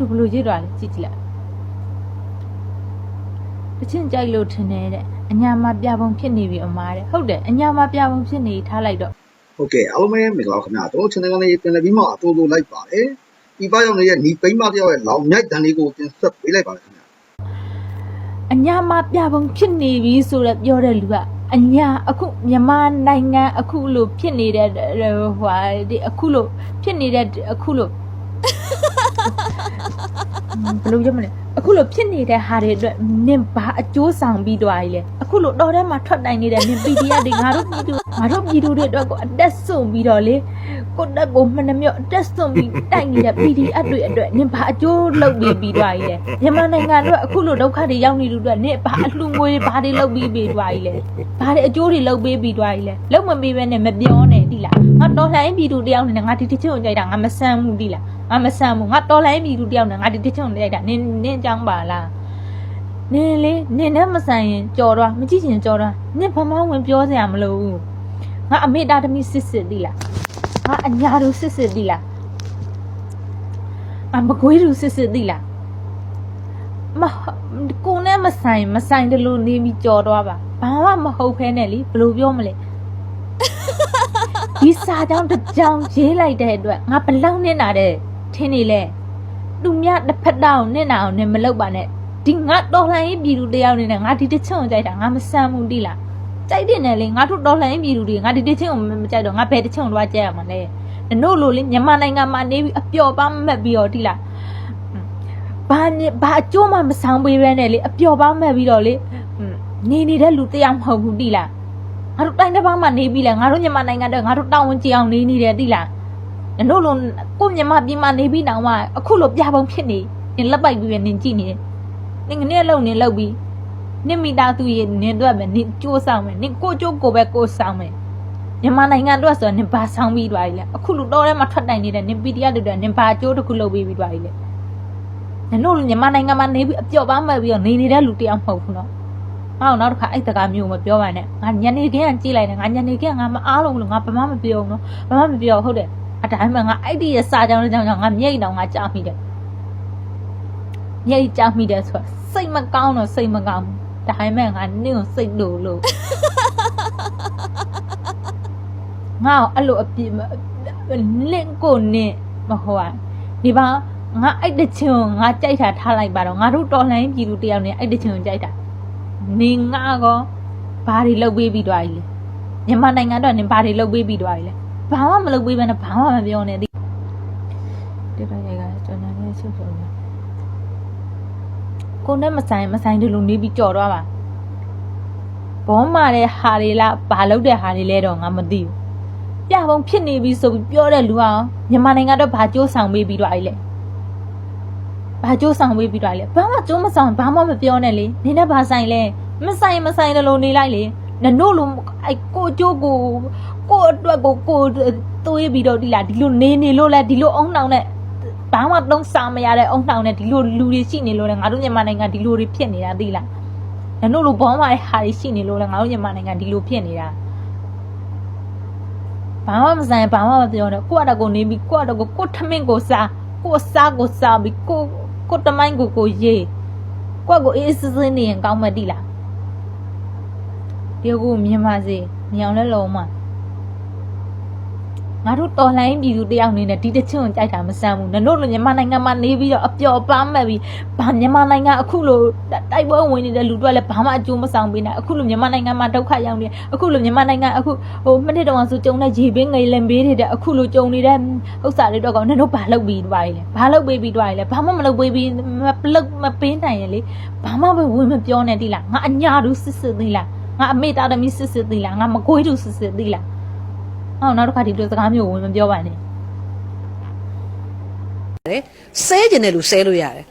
သူဘယ်လိုရေးတော့လဲကြည့်ကြည့်လိုက်တချင်းကြိုက်လို့ထင်တယ်တဲ့အညာမှာပြပုံဖြစ်နေပြီအမားတဲ့ဟုတ်တယ်အညာမှာပြပုံဖြစ်နေထားလိုက်တော့ဟုတ်ကဲ့အားလုံးပဲမင်္ဂလာပါခင်ဗျာတို့ channel လေးပြန်လည်ပြီးမှအတူတူလိုက်ပါတယ်ဒီပါရောက်နေတဲ့ညီပိမ့်မတယောက်ရဲ့လောင်မြိုက်တန်လေးကိုတင်ဆက်ပေးလိုက်ပါတယ်ခင်ဗျာအညာမှာပြပုံဖြစ်နေပြီဆိုတော့ပြောတဲ့လူကအညာအခုမြန်မာနိုင်ငံအခုလို့ဖြစ်နေတဲ့ဟိုဟာဒီအခုလို့ဖြစ်နေတဲ့အခုလို့ ဘယ်လိုပြောမလဲအခုလို့ဖြစ်နေတဲ့ဟာတွေအတွက်နင်ဘာအကျိုးဆောင်ပြီးသွားပြီလဲအခုလို့တော်ထဲမှာထွက်တိုင်နေတဲ့နင် PDF တွေငါတို့ပြည်သူငါတို့ပြည်သူတွေအတွက်ကိုအသက်ဆုံးပြီးတော့လေကိုတက်ကိုမှန်နှမြော့အသက်ဆုံးပြီးတိုက်နေတဲ့ PDF တွေအတွက်နင်ဘာအကျိုးလုပ်ပြီးပြီးသွားပြီလဲမြန်မာနိုင်ငံအတွက်အခုလို့ဒုက္ခတွေရောက်နေလို့အတွက်နင်ဘာအလှငွေဘာတွေလုပ်ပြီးပြီးသွားပြီလဲဘာတွေအကျိုးတွေလုပ်ပြီးပြီးသွားပြီလဲလုံးမပေးဘဲနဲ့မပြောနဲ့တိလားငါတော်လှန်ရေးပြည်သူတယောက်နဲ့ငါဒီတစ်ချက်ကိုကြိုက်တာငါမဆန်းဘူးတိလားငါမဆန်ဘူးငါတော်လိုင်းပြီလူတယောက်နဲ့ငါဒီတစ်ချုံလိုက်တာနင်းနင်းအကြောင်းပါလားနင်းလေနင်းနဲ့မဆန်ရင်ကြော်တော့မကြည့်ချင်ကြော်တော့နင်းဘာမှဝင်ပြောစရာမလိုဘူးငါအမေတာသမီးစစ်စစ်တိလားငါအညာတို့စစ်စစ်တိလားငါမကွေးတို့စစ်စစ်တိလားမကိုနဲ့မဆိုင်မဆိုင်တယ်လို့နေပြီးကြော်တော့ပါဘာမှမဟုတ်ဖဲနဲ့လीဘယ်လိုပြောမလဲဒီစာကြောင်းတစ်ကြောင်းရေးလိုက်တဲ့အတွက်ငါဘလောက်နဲ့နာတဲ့ထင်းနေလဲ သူမြတစ်ဖက်တောင်နဲ့နာအောင်နဲ့မလုပ်ပါနဲ့ဒီငါတော်လှန်ရေးပြည်သူတယောက်နေနဲ့ငါဒီတစ်ချုံကြိုက်တာငါမဆန်ဘူးတိလားကြိုက်တယ်နဲ့လေငါတို့တော်လှန်ရေးပြည်သူတွေငါဒီတစ်ချုံမကြိုက်တော့ငါဘယ်တစ်ချုံတော့ကြိုက်ရမှာလဲနတို့လိုလေမြန်မာနိုင်ငံမှာနေပြီးအပျော်ပါမက်ပြီးတော့တိလားဘာနဲ့ဘာအကျိုးမှမဆောင်ပေးပဲနဲ့လေအပျော်ပါမက်ပြီးတော့လေနေနေတဲ့လူတယောက်မဟုတ်ဘူးတိလားငါတို့တိုင်းတစ်ပေါင်းမှာနေပြီလေငါတို့မြန်မာနိုင်ငံတော့ငါတို့တောင်းဝန်ကြည့်အောင်နေနေတယ်တိလား နင်တို့လိုကိုယ့်မြန်မာပြည်မှာနေပြီးတောင်မှအခုလိုပြပုံဖြစ်နေနင်လက်ပိုက်ပြီးပဲနင်ကြည့်နေတယ်နင်ငနေ့လုံနေလောက်ပြီးနင်မိသားစုရဲ့နင်တို့ပဲနင်ကြိုးဆောင်မယ်နင်ကိုကြိုးကိုပဲကိုဆောင်မယ်မြန်မာနိုင်ငံအတွက်ဆိုတော့နင်ဘာဆောင်ပြီးသွားပြီလဲအခုလိုတော့ထဲမှာထွက်တိုင်နေတဲ့နင် PDF တွေနင်ဘာကြိုးတစ်ခုလုပ်ပြီးပြီးသွားပြီလဲနင်တို့လိုမြန်မာနိုင်ငံမှာနေပြီးအပျော်ပါမဲ့ပြီးတော့နေနေတဲ့လူတယောက်မဟုတ်ဘူးနော်ငါ့ကိုနောက်တစ်ခါအဲ့တကားမျိုးမပြောပါနဲ့ငါညနေခင်းကကြည့်လိုက်တယ်ငါညနေခင်းကငါမအားလုံးလို့ငါဘာမှမပြောဘူးနော်ဘာမှမပြောဟုတ်တယ် အတိုင်းမှာငါအဲ့ဒီရဲ့စာကြောင်းလေးကြောင့်ငါမြိတ်တောင်ငါကြားမိတယ်မြိတ်ကြားမိတယ်ဆိုတာစိတ်မကောင်းတော့စိတ်မကောင်းဘူးဒါပေမဲ့ငါနင့်ကိုစိတ်လို့လို့ငါ့ကိုအဲ့လိုအပြစ်မလင့်ကိုနင့်မဟုတ်ပါဒီပါငါအဲ့တချင်ကိုငါကြိုက်တာထားလိုက်ပါတော့ငါတို့တော်လှန်ရေးပြည်သူတယောက်နဲ့အဲ့တချင်ကိုကြိုက်တာနေငါကောဘာတွေလုပ်ပေးပြီးသွားပြီလဲမြန်မာနိုင်ငံတော့နင်ဘာတွေလုပ်ပေးပြီးသွားပြီလဲ ဘာမှမလုပ်ပေးဘဲနဲ့ဘာမှမပြောနဲ့ဒီဒီဘက်ကကျွန်တော်လည်းချုပ်ဆုံးတယ်ကိုနဲ့မဆိုင်မဆိုင်တို့လူနေပြီးကြော်တော့ပါဘောမာတဲ့ဟာတွေလားဘာလုပ်တဲ့ဟာတွေလဲတော့ငါမသိဘူးပြပုံဖြစ်နေပြီဆိုပြီးပြောတဲ့လူအောင်မြန်မာနိုင်ငံတော့ဘာကြိုးဆောင်ပေးပြီးသွားပြီလဲဘာကြိုးဆောင်ပေးပြီးသွားလဲဘာမှကြိုးမဆောင်ဘာမှမပြောနဲ့လေနင်နဲ့ဘာဆိုင်လဲမဆိုင်မဆိုင်တယ်လို့နေလိုက်လေနင်တို့လိုအဲ့ကိုကြိုးကို ကိုအတွက်ကိုကိုသွေးပြီးတော့ဒီလားဒီလိုနေနေလို့လဲဒီလိုအုံနှောင်နဲ့ဘာမှသုံးစားမရတဲ့အုံနှောင်နဲ့ဒီလိုလူတွေရှိနေလို့လဲငါတို့မြန်မာနိုင်ငံဒီလိုတွေဖြစ်နေတာသိလားနင်တို့လိုဘောမှာတဲ့ဟာတွေရှိနေလို့လဲငါတို့မြန်မာနိုင်ငံဒီလိုဖြစ်နေတာဘာမှမဆိုင်ဘာမှမပြောနဲ့ကိုယ့်အတကိုနေပြီးကိုယ့်အတကိုကိုယ့်ထမင်းကိုစားကိုယ့်စားကိုစားပြီးကိုယ့်ကိုယ့်တမိုင်းကိုကိုရေးကိုယ့်ကိုအေးစစ်စစ်နေရင်ကောင်းမတိလားဒီကိုမြင်ပါစေမြောင်လဲလုံးမ ငါတို့တော်လှန်ရေးပြည်သူတယောက်အနေနဲ့ဒီတစ်ချက်ကိုကြိုက်တာမဆန်းဘူးနင်တို့လိုမြန်မာနိုင်ငံမှာနေပြီးတော့အပျော်ပါမဲ့ပြီးဘာမြန်မာနိုင်ငံအခုလိုတိုက်ပွဲဝင်နေတဲ့လူတွေလည်းဘာမှအကျိုးမဆောင်ပေးနိုင်အခုလိုမြန်မာနိုင်ငံမှာဒုက္ခရောက်နေအခုလိုမြန်မာနိုင်ငံအခုဟိုမိနစ်တောင်ဆိုကြုံတဲ့ရေပင်းငယ်လင်ပေးနေတဲ့အခုလိုကြုံနေတဲ့ဥစ္စာတွေတော့ကောင်နင်တို့ဘာလုပ်ပြီးသွားပြီလဲဘာလုပ်ပေးပြီးသွားပြီလဲဘာမှမလုပ်ပေးပြီးမလုပ်မပေးနိုင်ရလေဘာမှပဲဝင်မပြောနဲ့တိလားငါအညာတို့စစ်စစ်သေးလားငါအမေတာသမီးစစ်စစ်သေးလားငါမကွေးတို့စစ်စစ်သေးလား ဟောနောက်တစ်ခါဒီလိုစကားမျိုးဝင်မပြောပါနဲ့တယ်ဆဲကျင်တယ်လို့ဆဲလို့ရတယ်